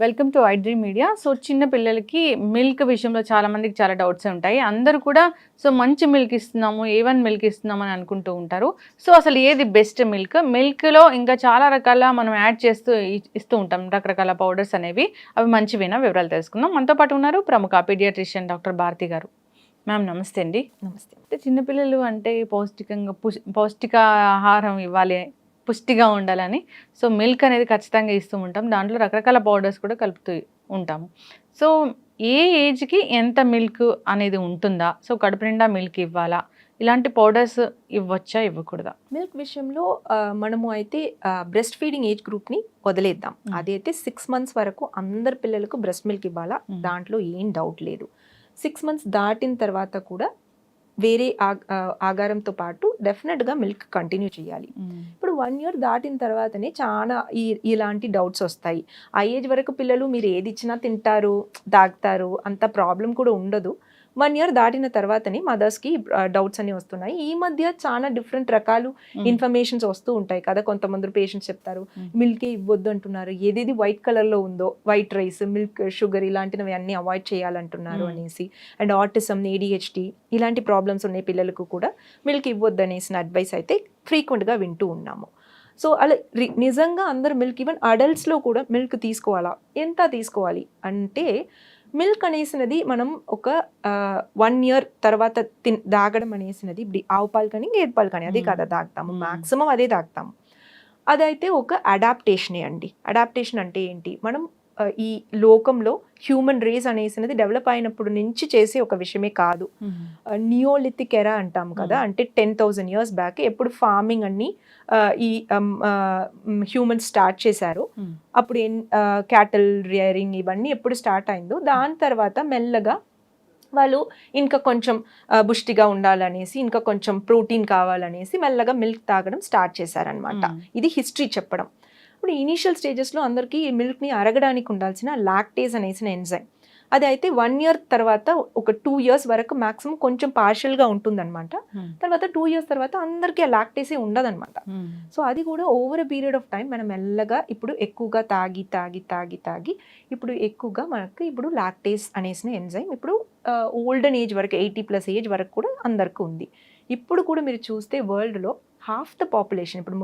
Welcome to iDream media so చిన్న పిల్లలకి milk విషయంలో చాలా మందికి చాలా డౌట్స్ ఉంటాయి. అందరూ కూడా సో మంచి మిల్క్ ఇస్తున్నాము ఏ వన్ మిల్క్ ఇస్తున్నాము అని అనుకుంటూ ఉంటారు. సో అసలు ఏది బెస్ట్ మిల్క్ మిల్క్లో ఇంకా చాలా రకాల మనం యాడ్ చేస్తూ ఇస్తూ ఉంటాం. రకరకాల పౌడర్స్ అనేవి. అవి మంచివేనా వివరాలు తెలుసుకుందాం. మనతో పాటు ఉన్నారు ప్రముఖ పీడియాట్రిషియన్ డాక్టర్ భారతి గారు. మ్యామ్ నమస్తే అండి. నమస్తే. అంటే చిన్నపిల్లలు అంటే పౌష్టికంగా పుష్- పౌష్టికాహారం ఇవ్వాలి పుష్టిగా ఉండాలని. సో మిల్క్ అనేది ఖచ్చితంగా ఇస్తూ ఉంటాం. దాంట్లో రకరకాల పౌడర్స్ కూడా కలుపుతూ ఉంటాము. సో ఏ ఏజ్కి ఎంత మిల్క్ అనేది ఉంటుందా? సో కడుపు నిండా మిల్క్ ఇవ్వాలా? ఇలాంటి పౌడర్స్ ఇవ్వచ్చా? ఇవ్వకూడదా? మిల్క్ విషయంలో మనము అయితే బ్రెస్ట్ ఫీడింగ్ ఏజ్ గ్రూప్ని వదిలేద్దాం. అదైతే సిక్స్ మంత్స్ వరకు అందరి పిల్లలకు బ్రెస్ట్ మిల్క్ ఇవ్వాలా. దాంట్లో ఏం డౌట్ లేదు. సిక్స్ మంత్స్ దాటిన తర్వాత కూడా వేరే ఆగారంతో పాటు డెఫినెట్గా మిల్క్ కంటిన్యూ చేయాలి. ఇప్పుడు వన్ ఇయర్ దాటిన తర్వాతనే చాలా ఈ ఇలాంటి డౌట్స్ వస్తాయి. ఆ ఏజ్ వరకు పిల్లలు మీరు ఏది ఇచ్చినా తింటారు తాగుతారు అంత ప్రాబ్లం కూడా ఉండదు. వన్ ఇయర్ దాటిన తర్వాతనే మదర్స్కి డౌట్స్ అన్ని వస్తున్నాయి. ఈ మధ్య చాలా డిఫరెంట్ రకాలు ఇన్ఫర్మేషన్స్ వస్తూ ఉంటాయి కదా కొంతమంది పేషెంట్స్ చెప్తారు. మిల్కే ఇవ్వద్దు అంటున్నారు ఏదేది వైట్ కలర్లో ఉందో వైట్ రైస్ మిల్క్ షుగర్ ఇలాంటివి అన్ని అవాయిడ్ చేయాలంటున్నారు. అనేసి. అండ్ ఆటిజం ఏడిహెచ్డి ఇలాంటి ప్రాబ్లమ్స్ ఉన్నాయి పిల్లలకు కూడా మిల్క్ ఇవ్వద్దు అనేసిన అడ్వైస్ అయితే frequent గా వింటూ ఉన్నాము. సో అలా నిజంగా అందరు మిల్క్ ఈవెన్ అడల్ట్స్లో కూడా మిల్క్ తీసుకోవాలా? ఎంత తీసుకోవాలి? అంటే మిల్క్ అనేసినది మనం ఒక వన్ ఇయర్ తర్వాత తిన్ దాగడం అనేసినది ఇప్పుడు ఆవు పాలు కానీ గేదె పాలు కానీ అదే. కదా దాగుతాము Hmm. మాక్సిమం అదే దాగుతాము అదైతే ఒక అడాప్టేషనే అండి అడాప్టేషన్ అంటే ఏంటి మనం ఈ లోకంలో హ్యూమన్ రేస్ అనేసినది డెవలప్ అయినప్పుడు నుంచి చేసే ఒక విషయమే కాదు. నియోలిథిక్ ఎరా అంటాం కదా. అంటే టెన్ థౌజండ్ ఇయర్స్ బ్యాక్ ఎప్పుడు ఫార్మింగ్ అన్ని ఈ హ్యూమన్స్ స్టార్ట్ చేశారు. అప్పుడు క్యాటల్ రియరింగ్ ఇవన్నీ ఎప్పుడు స్టార్ట్ అయిందో దాని తర్వాత మెల్లగా వాళ్ళు ఇంకా కొంచెం బుష్టిగా ఉండాలనేసి ఇంకా కొంచెం ప్రోటీన్ కావాలనేసి మెల్లగా మిల్క్ తాగడం స్టార్ట్ చేశారనమాట ఇది హిస్టరీ చెప్పడం. ఇప్పుడు ఇనీషియల్ స్టేజెస్లో అందరికీ ఈ మిల్క్ని అరగడానికి ఉండాల్సిన లాక్టేజ్ అనేసిన ఎంజైమ్ అది అయితే వన్ ఇయర్ తర్వాత ఒక టూ ఇయర్స్ వరకు మాక్సిమం కొంచెం పార్షియల్గా ఉంటుందన్నమాట. తర్వాత టూ ఇయర్స్ తర్వాత అందరికీ ఆ లాక్టేసే ఉండదన్నమాట. సో అది కూడా ఓవర్ పీరియడ్ ఆఫ్ టైం మనం మెల్లగా ఇప్పుడు ఎక్కువగా తాగి తాగి తాగి తాగి ఇప్పుడు ఎక్కువగా మనకు ఇప్పుడు లాక్టేస్ అనేసిన ఎంజైమ్ ఇప్పుడు ఓల్డెన్ ఏజ్ వరకు ఎయిటీ ప్లస్ ఏజ్ వరకు కూడా అందరికీ ఉంది. ఇప్పుడు కూడా మీరు చూస్తే వరల్డ్లో హాఫ్ ద పాపులేషన్ ఇప్పుడు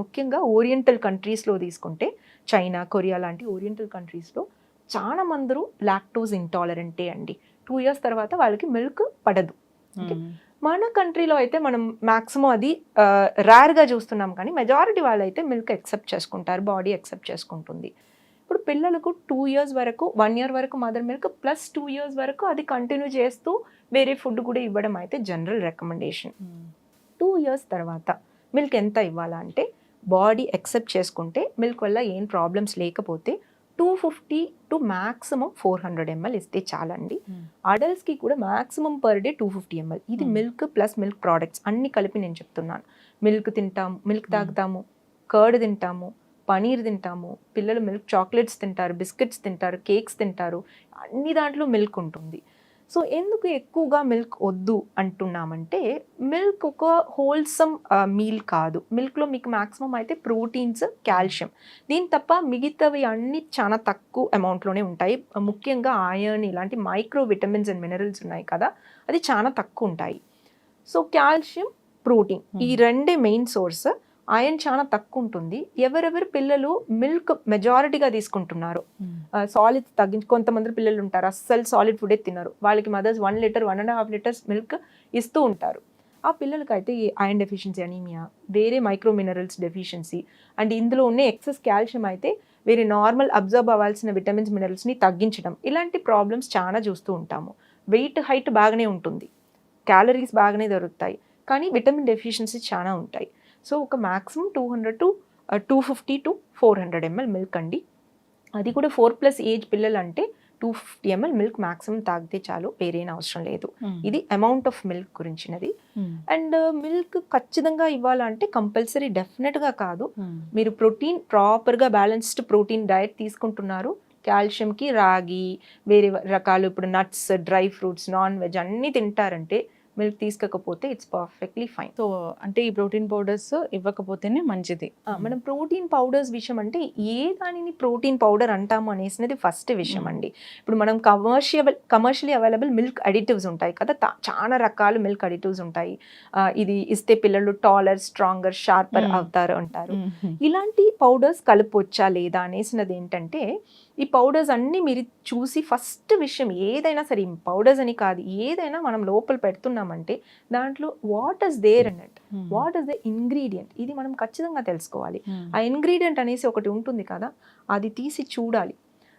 ముఖ్యంగా ఓరియంటల్ కంట్రీస్లో తీసుకుంటే చైనా కొరియా లాంటి ఓరియంటల్ కంట్రీస్లో చాలా మందరు లాక్టోజ్ ఇంటాలరెంటే అండి. టూ ఇయర్స్ తర్వాత వాళ్ళకి మిల్క్ పడదు. మన కంట్రీలో అయితే మనం మాక్సిమం అది రేర్గా చూస్తున్నాం కానీ మెజారిటీ వాళ్ళైతే మిల్క్ యాక్సెప్ట్ చేసుకుంటారు బాడీ యాక్సెప్ట్ చేసుకుంటుంది. ఇప్పుడు పిల్లలకు టూ ఇయర్స్ వరకు వన్ ఇయర్ వరకు mother milk plus two years వరకు అది కంటిన్యూ చేస్తూ వేరే ఫుడ్ కూడా ఇవ్వడం అయితే జనరల్ రికమెండేషన్ ఇయర్స్ తర్వాత మిల్క్ ఎంత ఇవ్వాలా అంటే బాడీ యాక్సెప్ట్ చేసుకుంటే మిల్క్ వల్ల ఏం ప్రాబ్లమ్స్ లేకపోతే two fifty to maximum four hundred ml ఇస్తే చాలండి. అడల్ట్స్కి కూడా maximum per day two fifty ml. ఇది Hmm. Milk plus milk products అన్ని కలిపి నేను చెప్తున్నాను. మిల్క్ తింటాము మిల్క్ Hmm. తాగుతాము కర్డ్ తింటాము పనీర్ తింటాము పిల్లలు మిల్క్ చాక్లెట్స్ తింటారు బిస్కెట్స్ తింటారు కేక్స్ తింటారు అన్ని దాంట్లో మిల్క్ ఉంటుంది. సో ఎందుకు ఎక్కువగా మిల్క్ వద్దు అంటున్నామంటే మిల్క్ ఒక హోల్సమ్ మీల్ కాదు. మిల్క్లో మీకు మాక్సిమం అయితే ప్రోటీన్స్ కాల్షియం. దీని తప్ప మిగతావి అన్ని చాలా తక్కువ అమౌంట్లోనే ఉంటాయి. ముఖ్యంగా ఐరన్ ఇలాంటి మైక్రో విటమిన్స్ అండ్ మినరల్స్ ఉన్నాయి కదా అది చాలా తక్కువ ఉంటాయి. సో కాల్షియం ప్రోటీన్ ఈ. రెండే మెయిన్ సోర్స్. ఐరన్ చాలా తక్కువ ఉంటుంది ఎవరెవరు పిల్లలు మిల్క్ మెజారిటీగా తీసుకుంటున్నారు. సాలిడ్ తగ్గించి కొంతమంది పిల్లలు ఉంటారు అస్సలు సాలిడ్ ఫుడే తినరు. వాళ్ళకి mothers one litre one and half litres milk ఇస్తూ ఉంటారు. ఆ పిల్లలకైతే ఈ ఐరన్ డెఫిషియన్సీ అనీమియా వేరే మైక్రో మినరల్స్ డెఫిషియన్సీ అండ్ ఇందులో ఉన్న ఎక్సెస్ కాల్షియం అయితే వేరే నార్మల్ అబ్జర్వ్ అవ్వాల్సిన విటమిన్స్ మినరల్స్ని తగ్గించడం. ఇలాంటి ప్రాబ్లమ్స్ చాలా చూస్తూ ఉంటాము. వెయిట్ హైట్ బాగానే ఉంటుంది. క్యాలరీస్ బాగానే దొరుకుతాయి. కానీ విటమిన్ డెఫిషియన్సీ చాలా ఉంటాయి. సో ఒక maximum two hundred to two fifty to four hundred ml milk అండి. అది కూడా ఫోర్ ప్లస్ ఏజ్ పిల్లలు అంటే two fifty ml milk maximum తాగితే చాలు వేరేం అవసరం లేదు. ఇది అమౌంట్ ఆఫ్ మిల్క్ గురించినది. అండ్ మిల్క్ ఖచ్చితంగా ఇవ్వాలంటే కంపల్సరీ డెఫినెట్గా కాదు. మీరు ప్రోటీన్ ప్రాపర్గా బ్యాలెన్స్డ్ ప్రోటీన్ డయట్ తీసుకుంటున్నారు. కాల్షియంకి రాగి వేరే రకాలు ఇప్పుడు nuts dry fruits non veg అన్నీ తింటారంటే మిల్క్ తీసుకోకపోతే ఇట్స్ పర్ఫెక్ట్లీ ఫైన్ సో అంటే ఈ ప్రోటీన్ పౌడర్స్ ఇవ్వకపోతేనే మంచిది మనం ప్రోటీన్ పౌడర్స్ విషయం అంటే ఏ దానిని ప్రోటీన్ పౌడర్ అంటాము అనేసినది ఫస్ట్ విషయం. అండి ఇప్పుడు మనం commercial commercially available milk additives ఉంటాయి కదా చాలా రకాల మిల్క్ అడిటివ్స్ ఉంటాయి ఇది ఇస్తే పిల్లలు టాలర్ స్ట్రాంగర్ షార్పర్. అవుతారు అంటారు. ఇలాంటి పౌడర్స్ కలపొచ్చా లేదా అనేసినది ఏంటంటే ఈ పౌడర్స్ అన్నీ మీరు చూసి ఫస్ట్ విషయం ఏదైనా సరే పౌడర్స్ అని కాదు ఏదైనా మనం లోపల పెడుతున్నామంటే దాంట్లో వాట్ ఇస్ దేర్ అన్నట్టు. వాట్ ఇస్ ద ఇంగ్రీడియంట్ ఇది మనం ఖచ్చితంగా తెలుసుకోవాలి. మ్మ్. ఆ ఇంగ్రీడియంట్ అనేసి ఒకటి ఉంటుంది కదా అది తీసి చూడాలి.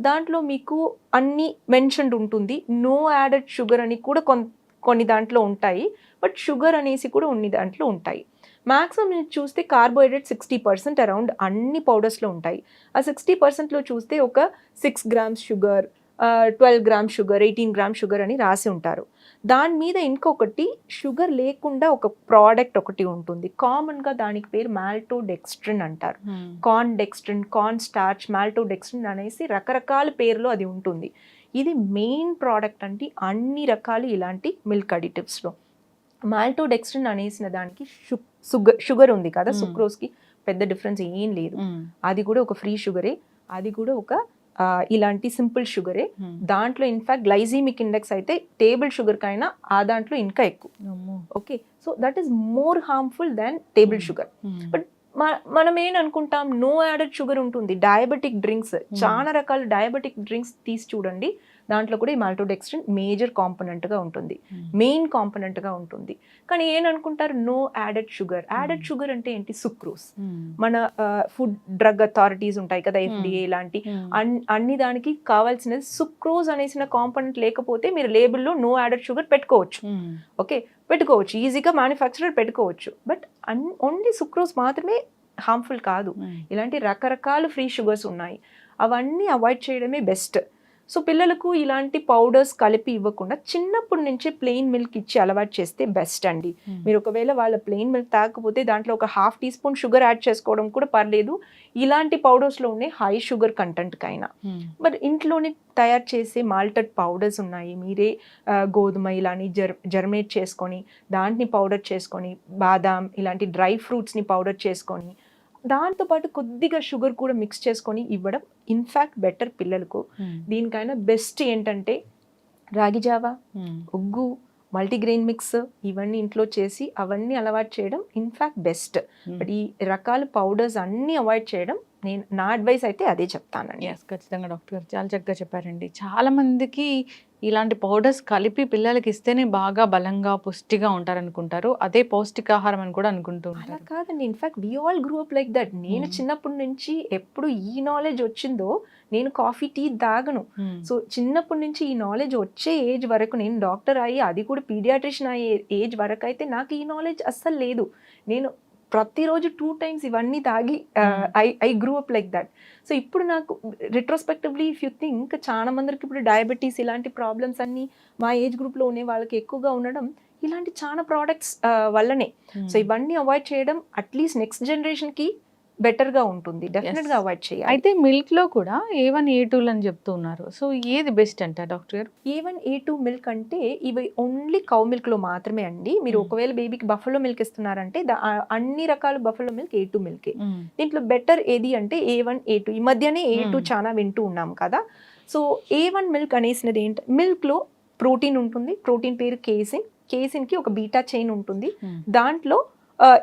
దాంట్లో మీకు అన్ని మెన్షన్డ్ ఉంటుంది. నో యాడెడ్ షుగర్ అని కూడా కొన్ కొన్ని దాంట్లో ఉంటాయి. బట్ షుగర్ అనేసి కూడా కొన్ని దాంట్లో ఉంటాయి. మ్యాక్సిమం మీరు చూస్తే కార్బోహైడ్రేట్ సిక్స్టీ పర్సెంట్ అరౌండ్ అన్ని పౌడర్స్లో ఉంటాయి. ఆ సిక్స్టీ పర్సెంట్లో చూస్తే ఒక six grams sugar twelve gram sugar eighteen gram sugar అని రాసి ఉంటారు. దాని మీద ఇంకొకటి షుగర్ లేకుండా ఒక ప్రోడక్ట్ ఒకటి ఉంటుంది. కామన్గా దానికి పేరు మాల్టోడెక్స్ట్రిన్ అంటారు. Corn dextrin corn starch maltodextrin అనేసి రకరకాల పేర్లు అది ఉంటుంది. ఇది మెయిన్ ప్రోడక్ట్ అంటే అన్ని రకాలు ఇలాంటి మిల్క్ అడిటివ్స్లో మాల్టోడెక్స్ట్రిన్ అనేసిన దానికి షుగర్ షుగర్ ఉంది కదా. సుక్రోస్కి పెద్ద డిఫరెన్స్ ఏం లేదు. అది కూడా ఒక ఫ్రీ షుగరే అది కూడా ఒక ఇలాంటి సింపుల్ షుగరే. దాంట్లో ఇన్ఫాక్ట్ గ్లైజీమిక్ ఇండెక్స్ అయితే టేబుల్ షుగర్ కైనా ఆ దాంట్లో ఇంకా ఎక్కువ. Okay so that is more harmful than table. Sugar hmm. మనం ఏం అనుకుంటాం? నో యాడెడ్ షుగర్ ఉంటుంది. డయాబెటిక్ డ్రింక్స్ చాలా రకాల డయాబెటిక్ డ్రింక్స్ తీసి చూడండి. దాంట్లో కూడా ఈ మాల్టోడెక్స్ట్రిన్ మేజర్ కాంపనెంట్గా ఉంటుంది. మెయిన్ కాంపనెంట్గా ఉంటుంది. కానీ ఏమనుకుంటారు no added sugar added Hmm. Sugar అంటే ఏంటి? సుక్రోస్ మ్మ్. మన ఫుడ్ డ్రగ్ అథారిటీస్ ఉంటాయి కదా ఎఫ్డిఏ. అన్- అన్ని దానికి కావాల్సినది సుక్రోజ్ అనేసిన కాంపనెంట్ లేకపోతే మీరు లేబుల్లో నో యాడెడ్ షుగర్ పెట్టుకోవచ్చు. ఓకే? పెట్టుకోవచ్చు. ఈజీగా మ్యానుఫ్యాక్చరర్ పెట్టుకోవచ్చు. బట్ అన్ ఓన్లీ సుక్రోజ్ మాత్రమే హార్మ్ఫుల్ కాదు. మ్మ్. ఇలాంటి రకరకాల ఫ్రీ షుగర్స్ ఉన్నాయి. అవన్నీ అవాయిడ్ చేయడమే బెస్ట్ సో పిల్లలకు ఇలాంటి పౌడర్స్ కలిపి ఇవ్వకుండా చిన్నప్పటి నుంచే ప్లెయిన్ మిల్క్ ఇచ్చి అలవాటు చేస్తే బెస్ట్ అండి మ్మ్. మీరు ఒకవేళ వాళ్ళ ప్లెయిన్ మిల్క్ తాగకపోతే దాంట్లో ఒక half teaspoon sugar add చేసుకోవడం కూడా పర్లేదు ఇలాంటి పౌడర్స్లో ఉండే హై షుగర్ కంటెంట్కైనా మ్మ్. మరి ఇంట్లోనే తయారు చేసే మాల్టెడ్ పౌడర్స్ ఉన్నాయి మీరే గోధుమ ఇలాని జర్ జర్మేట్ చేసుకొని దాంట్ని పౌడర్ చేసుకొని బాదాం ఇలాంటి డ్రై ఫ్రూట్స్ని పౌడర్ చేసుకొని దాంతోపాటు కొద్దిగా షుగర్ కూడా మిక్స్ చేసుకొని ఇవ్వడం ఇన్ఫ్యాక్ట్ బెటర్ పిల్లలకు మ్మ్. దీనికైనా బెస్ట్ ఏంటంటే రాగి జావా. ఒగ్గు మల్టీగ్రెయిన్ మిక్స్ ఇవన్నీ ఇంట్లో చేసి అవన్నీ అలవాటు చేయడం ఇన్ఫ్యాక్ట్ బెస్ట్ మ్మ్. బట్ ఈ రకాల పౌడర్స్ అన్నీ అవాయిడ్ చేయడం నేను నా అడ్వైస్ అయితే అదే చెప్తానండి ఎస్ ఖచ్చితంగా డాక్టర్ గారు చాలా చక్కగా చెప్పారండి చాలా మందికి ఇలాంటి పౌడర్స్ కలిపి పిల్లలకి ఇస్తేనే బాగా బలంగా పుష్టిగా ఉంటారనుకుంటారు. అదే పౌష్టికాహారం అని కూడా అనుకుంటూ అలా ఉంటారు. కాదండి. In fact we all grew up like that నేను Hmm. చిన్నప్పటి నుంచి ఎప్పుడు ఈ నాలెడ్జ్ వచ్చిందో నేను కాఫీ టీ తాగను. సో చిన్నప్పటి నుంచి ఈ నాలెడ్జ్ వచ్చే ఏజ్ వరకు నేను డాక్టర్ అయ్యి అది కూడా పీడియాట్రిషియన్ అయ్యే ఏజ్ వరకు అయితే నాకు ఈ నాలెడ్జ్ అస్సలు లేదు. నేను ప్రతిరోజు టూ టైమ్స్ ఇవన్నీ తాగి Hmm. I I grew up like that so ఇప్పుడు నాకు రిట్రోస్పెక్టివ్లీ ఇఫ్ యూ థింక్ చాలా మందికి ఇప్పుడు డయాబెటీస్ ఇలాంటి ప్రాబ్లమ్స్ అన్ని మా ఏజ్ గ్రూప్లో ఉండే వాళ్ళకి ఎక్కువగా ఉండడం ఇలాంటి చాలా ప్రోడక్ట్స్ వల్లనే. సో ఇవన్నీ అవాయిడ్ చేయడం అట్లీస్ట్ నెక్స్ట్ జనరేషన్కి బెటర్గా ఉంటుంది. డెఫినెట్గా అవాయిడ్ చేయాలి. అయితే మిల్క్లో కూడా ఏ వన్ ఏ టూ అని చెప్తూ ఉన్నారు సో ఏది బెస్ట్ అంట డాక్టర్ గారు? ఈవెన్ ఏ టూ మిల్క్ అంటే ఇవి ఓన్లీ కౌ మిల్క్లో మాత్రమే అండి. మీరు Hmm. ఒకవేళ బేబీకి బఫలో మిల్క్ ఇస్తున్నారంటే అన్ని రకాల బఫలో మిల్క్ ఏ టూ మిల్కే మ్మ్. దీంట్లో బెటర్ ఏది అంటే ఏ వన్ ఏ టూ ఈ మధ్యనే ఏ టూ Hmm. చాలా వింటూ ఉన్నాం కదా. సో ఏ వన్ మిల్క్ అనేసినది ఏంటి? మిల్క్లో ప్రోటీన్ ఉంటుంది. ప్రోటీన్ పేరు కేసిన్. కేసిన్కి ఒక బీటా చైన్ ఉంటుంది. దాంట్లో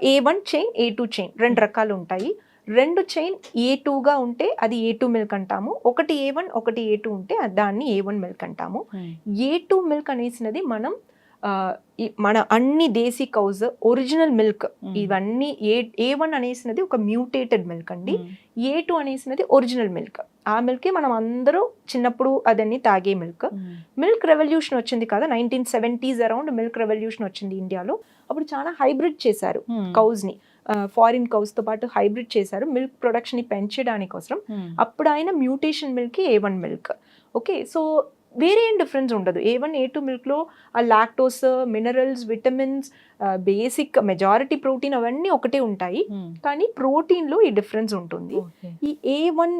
A one chain A two chain రెండు రకాలు ఉంటాయి రెండు చైన్ ఏ టూగా ఉంటే అది ఏ టూ మిల్క్ అంటాము. ఒకటి ఏ వన్ ఒకటి ఏ టూ ఉంటే దాన్ని ఏ వన్ మిల్క్ అంటాము. ఏ టూ మిల్క్ అనేసినది మనం మన అన్ని దేశీ కౌజ్ ఒరిజినల్ మిల్క్. ఇవన్నీ ఏ ఏ వన్ అనేసినది ఒక మ్యూటేటెడ్ మిల్క్ అండి. మ్మ్. ఏ టూ అనేసినది ఒరిజినల్ మిల్క్ ఆ మిల్కే మనం అందరూ చిన్నప్పుడు అదన్నీ తాగే మిల్క్. మిల్క్ రెవల్యూషన్ వచ్చింది కదా? Nineteen seventies around milk revolution వచ్చింది ఇండియాలో. అప్పుడు చాలా హైబ్రిడ్ చేశారు. కౌస్ని ఫారిన్ కౌస్తో పాటు హైబ్రిడ్ చేశారు మిల్క్ ప్రొడక్షన్ని పెంచడానికి కోసం మ్మ్. అప్పుడు ఆయన mutation milk A one milk okay so వేరే ఏం డిఫరెన్స్ ఉండదు. ఏ వన్ ఏ టూ మిల్క్లో ఆ lactose minerals vitamins basic majority protein అవన్నీ ఒకటే ఉంటాయి. కానీ ప్రోటీన్లో ఈ డిఫరెన్స్ ఉంటుంది. ఈ ఏ వన్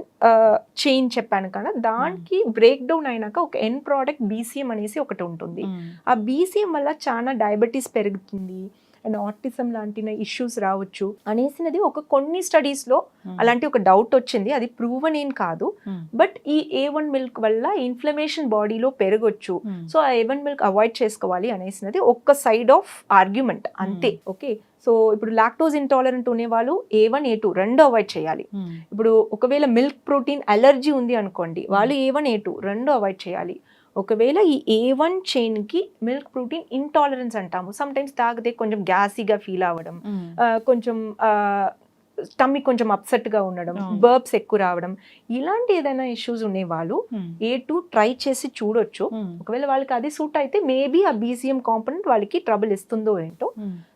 చైన్ చెప్పాను కదా దానికి బ్రేక్ డౌన్ అయినాక ఒక ఎన్ ప్రోడక్ట్ బీసీఎం అనేసి ఒకటి ఉంటుంది. ఆ బీసీఎం వల్ల చాలా డయాబెటీస్ పెరుగుతుంది. అండ్ ఆటిజం లాంటి ఇష్యూస్ రావచ్చు అనేసినది ఒక కొన్ని స్టడీస్లో అలాంటి ఒక డౌట్ వచ్చింది. అది ప్రూవన్ ఏం కాదు. బట్ ఈ ఏ వన్ మిల్క్ వల్ల ఇన్ఫ్లమేషన్ బాడీలో పెరగొచ్చు. సో ఆ ఏ వన్ మిల్క్ అవాయిడ్ చేసుకోవాలి అనేసినది ఒక్క సైడ్ ఆఫ్ ఆర్గ్యుమెంట్ అంతే ఓకే? సో ఇప్పుడు లాక్టోజ్ ఇంటాలరెంట్ ఉండే వాళ్ళు ఏ వన్ ఏ టూ రెండు అవాయిడ్ చేయాలి. ఇప్పుడు ఒకవేళ మిల్క్ ప్రోటీన్ అలర్జీ ఉంది అనుకోండి వాళ్ళు ఏ వన్ ఏ టూ రెండు అవాయిడ్ చేయాలి. ఒకవేళ ఈ ఏ వన్ చైన్కి మిల్క్ ప్రోటీన్ ఇంటాలరెన్స్ అంటాము. సమ్ టైమ్స్ తాగితే కొంచెం గ్యాసీగా ఫీల్ అవ్వడం కొంచెం టమ్మీ కొంచెం అప్సెట్గా ఉండడం. బర్బ్స్ ఎక్కువ రావడం ఇలాంటి ఏదైనా ఇష్యూస్ ఉండే వాళ్ళు ఏ టూ ట్రై చేసి చూడొచ్చు. ఒకవేళ వాళ్ళకి అది సూట్ అయితే మేబీ ఆ బీసీఎం కాంపనెంట్ వాళ్ళకి ట్రబుల్ ఇస్తుందో ఏంటో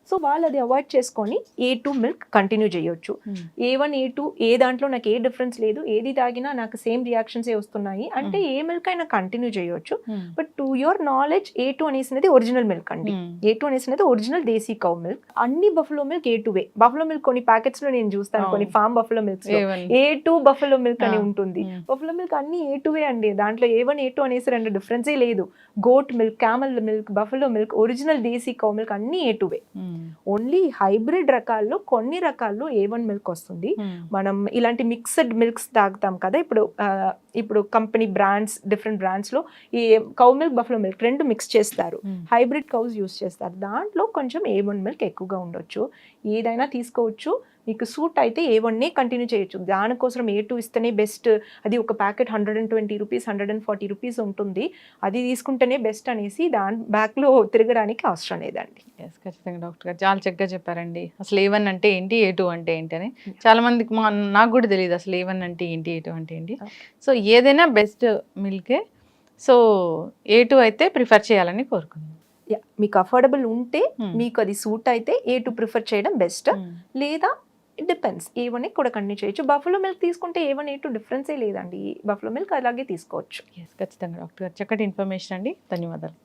సో వాళ్ళు అది అవాయిడ్ చేసుకొని ఏ టూ మిల్క్ కంటిన్యూ చేయొచ్చు. ఏ వన్ ఏ టూ ఏ దాంట్లో నాకు ఏ డిఫరెన్స్ లేదు ఏది తాగినా నాకు సేమ్ రియాక్షన్సే వస్తున్నాయి. అంటే ఏ మిల్క్ అయినా కంటిన్యూ చేయొచ్చు. But to your knowledge A two అనేసినది original milk అండి. ఏ టూ అనేసినది ఒరిజినల్ దేశీ కౌ మిల్క్ అన్ని buffalo milk A two way buffalo milk కొన్ని ప్యాకెట్స్లో నేను చూస్తాను అవును. కొన్ని farm buffalo milks A two buffalo milk అని ఉంటుంది. బఫలో మిల్క్ అన్ని ఏ టూ వే అండి. దాంట్లో ఏ వన్ ఏ టూ అనేసి రెండు డిఫరెన్సే లేదు. Goat milk camel milk buffalo milk original desi cow milk అన్ని A. Two way only hybrid రకాల్లో కొన్ని రకాల్లో ఏ వన్ మిల్క్ వస్తుంది. మనం ఇలాంటి మిక్స్డ్ మిల్క్స్ తాగుతాం కదా ఇప్పుడు ఇప్పుడు కంపెనీ బ్రాండ్స్ డిఫరెంట్ బ్రాండ్స్లో ఈ కౌ మిల్క్ బఫలో మిల్క్ రెండు మిక్స్ చేస్తారు. హైబ్రిడ్ కౌస్ యూస్ చేస్తారు. దాంట్లో కొంచెం ఏ వన్ మిల్క్ ఎక్కువగా ఉండొచ్చు. ఏదైనా తీసుకోవచ్చు. మీకు సూట్ అయితే ఏ వన్నే కంటిన్యూ చేయొచ్చు. దానికోసం ఏ టూ ఇస్తేనే బెస్ట్ అది ఒక packet hundred and twenty rupees hundred and forty rupees ఉంటుంది. అది తీసుకుంటేనే బెస్ట్ అనేసి దాని బ్యాక్లో తిరగడానికి అవసరం లేదండి. ఎస్ ఖచ్చితంగా డాక్టర్ గారు చాలా చక్కగా చెప్పారండి. అసలు ఏ వన్ అంటే ఏంటి? ఏ టూ అంటే ఏంటి అని. చాలా మందికి మా నాకు కూడా తెలియదు అసలు ఏ వన్ అంటే ఏంటి? ఏ టూ అంటే ఏంటి. సో ఏదైనా బెస్ట్ మిల్కే. సో ఏ టూ అయితే ప్రిఫర్ చేయాలని కోరుకుందాం. యా మీకు అఫోర్డబుల్ ఉంటే Hmm. మీకు అది సూట్ అయితే ఏ టూ ప్రిఫర్ చేయడం బెస్ట్. లేదా ఇట్ డిపెండ్స్ ఏ వన్ కూడా కంటిన్యూ చేయొచ్చు. బఫలో మిల్క్ తీసుకుంటే ఏ వన్ ఏ టూ డిఫరెన్సే లేదండి. బఫలో మిల్క్ అలాగే తీసుకోవచ్చు. ఖచ్చితంగా డాక్టర్ గారు చక్కటి ఇన్ఫర్మేషన్ అండి. ధన్యవాదాలు.